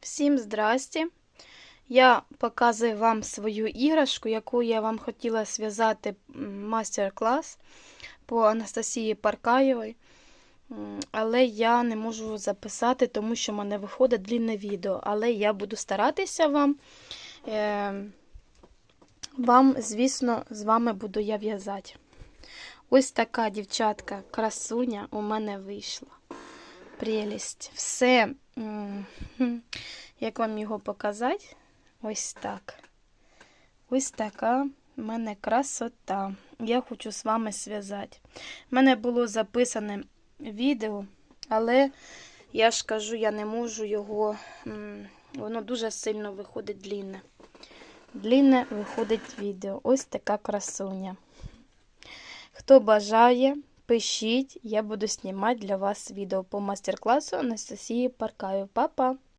Всім здрасті! Я показую вам свою іграшку, яку я вам хотіла зв'язати мастер-клас по Анастасії Паркаєвій. Але я не можу записати, тому що в мене виходить длінне відео. Але я буду старатися вам. Е, Вам, звісно, з вами буду я в'язати. Ось така дівчатка, красуня у мене вийшла. Прелість. Все. Як вам його показати? Ось так. Ось така в мене красота. Я хочу з вами зв'язати. У мене було записане відео, але я ж кажу, я не можу його. Воно дуже сильно виходить длінне. Длінне виходить відео. Ось така красуня. Хто бажає, пишіть, я буду знімати для вас відео по мастер-класу Анастасії Паркаю. Па-па!